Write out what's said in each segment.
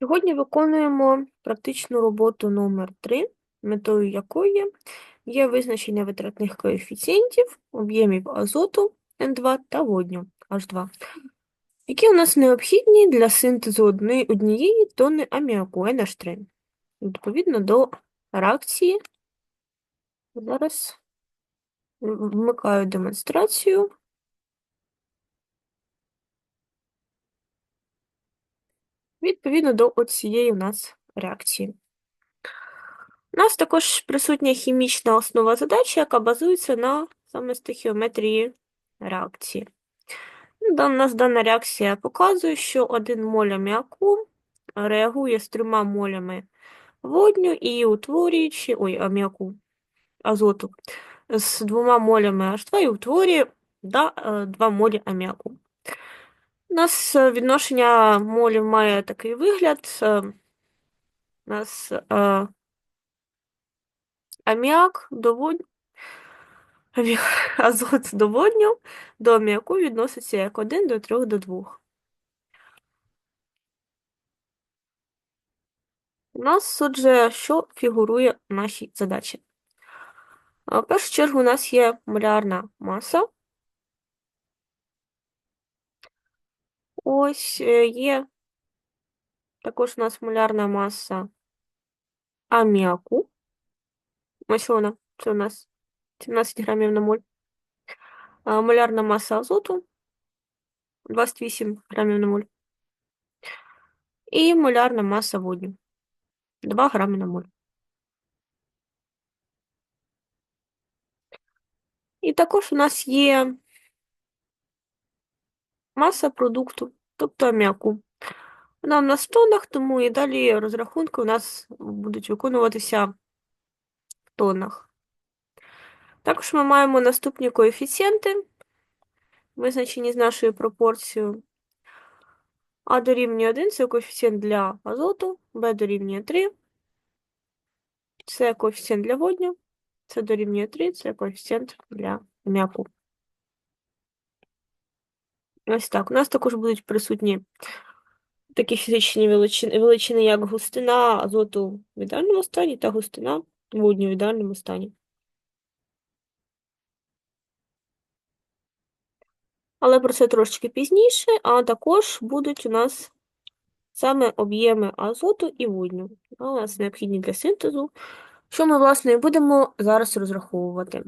Сьогодні виконуємо практичну роботу номер 3 метою якої є визначення витратних коефіцієнтів, об'ємів азоту N2 та водню H2, які у нас необхідні для синтезу однієї тонни аміаку NH3. Відповідно до реакції. Зараз вмикаю демонстрацію. Відповідно до цієї у нас реакції. У нас також присутня хімічна основа задачі, яка базується на саме стихіометрії реакції. У нас дана реакція показує, що 1 моль аміаку реагує з 3 молями водню і утворюючи, ой, аміаку, азоту, з 2 молями H2 і утворює да, 2 молі аміаку. У нас відношення молів має такий вигляд. У нас аміак до водню, азот до водню, до аміаку відноситься як 1 до 3 до 2. У нас, отже, що фігурує в нашій задачі? В першу чергу у нас є молярна маса. Ось е, є також у нас молярна маса аміаку. Ось вона, це у нас 17 грамів на моль. Молярна маса азоту 28 грамів на моль. І молярна маса водню 2 грами на моль. І також у нас є маса продукту, тобто аміаку. Вона в нас в тоннах, тому і далі розрахунки у нас будуть виконуватися в тоннах. Також ми маємо наступні коефіцієнти, визначені з нашою пропорцією. А дорівнює 1 це коефіцієнт для азоту, Б дорівнює 3, це коефіцієнт для водню, це дорівнює 3, це коефіцієнт для м'яку. Ось так. У нас також будуть присутні такі фізичні величини, величини, як густина азоту в ідеальному стані та густина водню в ідеальному стані. Але про це трошки пізніше, а також будуть у нас саме об'єми азоту і водню. У нас необхідні для синтезу, що ми, власне, і будемо зараз розраховувати.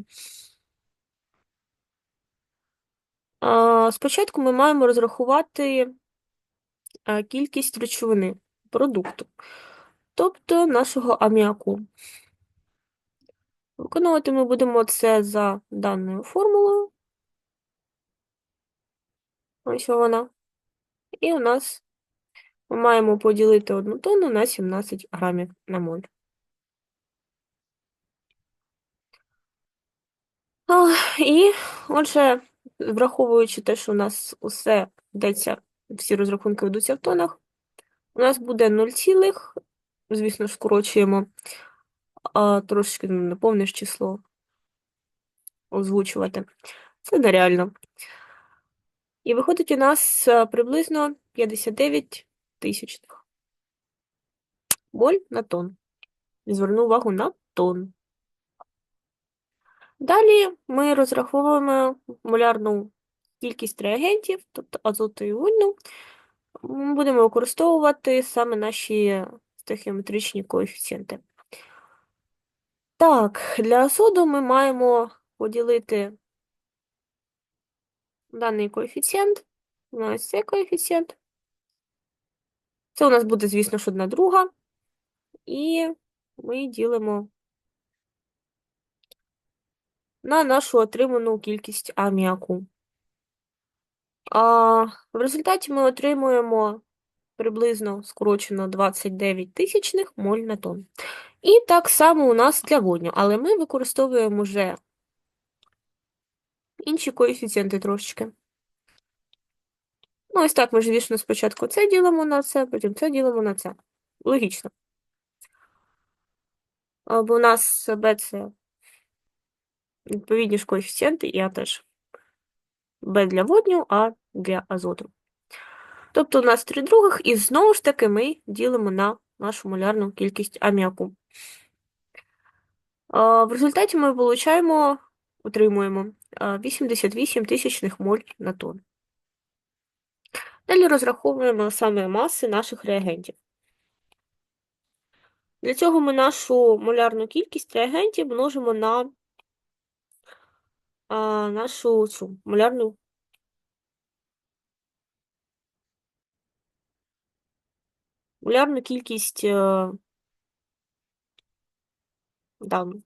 Спочатку ми маємо розрахувати кількість речовини продукту, тобто нашого аміаку. Виконувати ми будемо це за даною формулою. Ось вона. І у нас ми маємо поділити одну тонну на 17 грамів на моль. І, отже, враховуючи те, що у нас усе йдеться, всі розрахунки ведуться в тонах, у нас буде 0, цілих, звісно скорочуємо, а трошечки ну, неповне ж число озвучувати. Це нереально. І виходить у нас приблизно 59 тисячних. Боль на тон. Зверну увагу на тон. Далі ми розраховуємо молярну кількість реагентів, тобто азоту і водню. Ми будемо використовувати саме наші стихіометричні коефіцієнти. Так, для азоту ми маємо поділити даний коефіцієнт на ось цей коефіцієнт. Це у нас буде, звісно ж, одна друга. І ми ділимо на нашу отриману кількість аміаку. А В результаті ми отримуємо приблизно скорочено 29 тисячних моль на тонн. І так само у нас для водню, але ми використовуємо вже інші коефіцієнти трошечки. Ну, ось так ми звісно, спочатку це ділимо на це, потім це ділимо на це. Логічно. Бо у нас Б це відповідні ж коефіцієнти, А теж. Б для водню, А для азоту. Тобто у нас 3 других, і знову ж таки ми ділимо на нашу молярну кількість аміаку. В результаті ми получаємо, отримуємо 88 тисячних моль на тонн. Далі розраховуємо саме маси наших реагентів. Для цього ми нашу молярну кількість реагентів множимо на а, нашу цю молярну молярну кількість е, дану.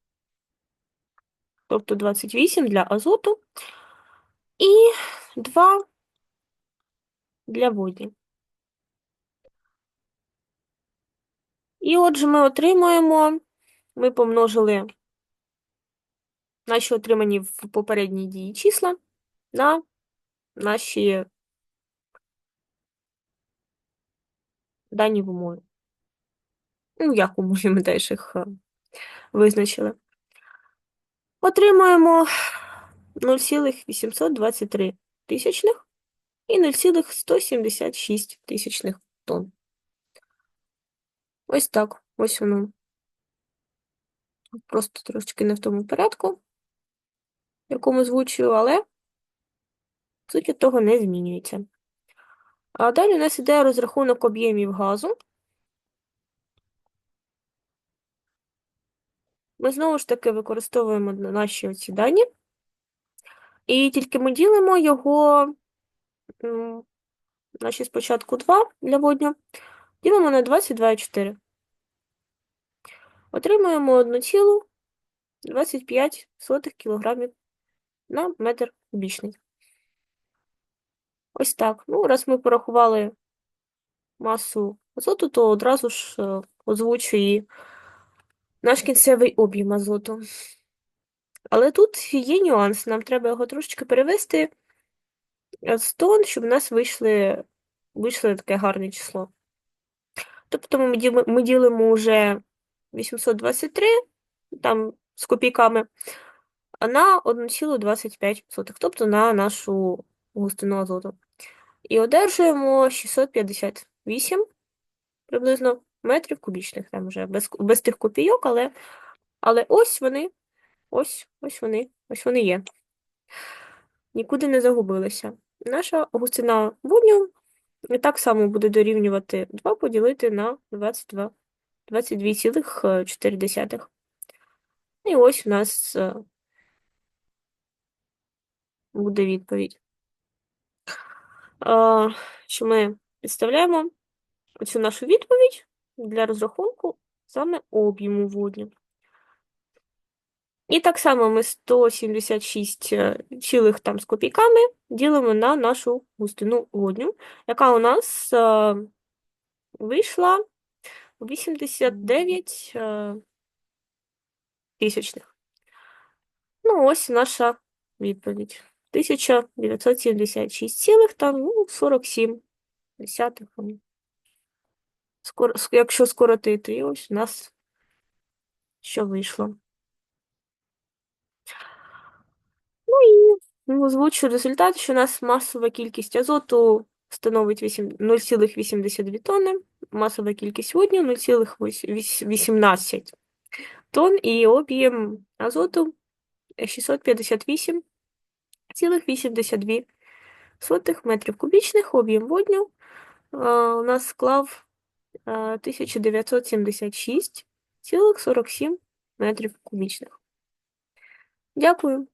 Тобто 28 для азоту і 2 для водні. І отже, ми отримуємо, ми помножили наші отримані в попередній дії числа на наші дані в умові. Ну, як умові ми теж їх е, визначили. Отримуємо 0,823 тисячних і 0,176 тисячних тонн. Ось так, ось воно. Просто трошечки не в тому порядку, якому звучую, але суть від того не змінюється. А далі у нас іде розрахунок об'ємів газу. Ми знову ж таки використовуємо наші оці дані, і тільки ми ділимо його, наші спочатку 2 для водню, ділимо на 22,4. Отримуємо 1,25 кг на метр кубічний. Ось так. Ну, раз ми порахували масу азоту, то одразу ж е, озвучую наш кінцевий об'єм азоту. Але тут є нюанс, нам треба його трошечки перевести з тон, щоб у нас вийшли, вийшло таке гарне число. Тобто ми ділимо, вже 823 там з копійками, на 1,25, тобто на нашу густину азоту. І одержуємо 658 приблизно метрів кубічних, там вже без без тих копійок, але але ось вони, ось ось вони, ось вони є. Нікуди не загубилися. Наша густина водню так само буде дорівнювати 2 поділити на 22, 22,4. І ось у нас е, буде відповідь що ми підставляємо оцю нашу відповідь для розрахунку саме об'єму водню. І так само ми 176 е, цілих там з копійками ділимо на нашу густину водню, яка у нас е, вийшла 89 а, е, тисячних. Ну, ось наша відповідь. 1976 там, ну, 47. Скоро, якщо скоротити, і ось у нас що вийшло. Ну і озвучу результат, що у нас масова кількість азоту становить 0,82 тонни, масова кількість водню 0,18 тонн і об'єм азоту 658 0,82 метрів кубічних, об'єм водню у нас склав 1976,47 метрів кубічних. Дякую.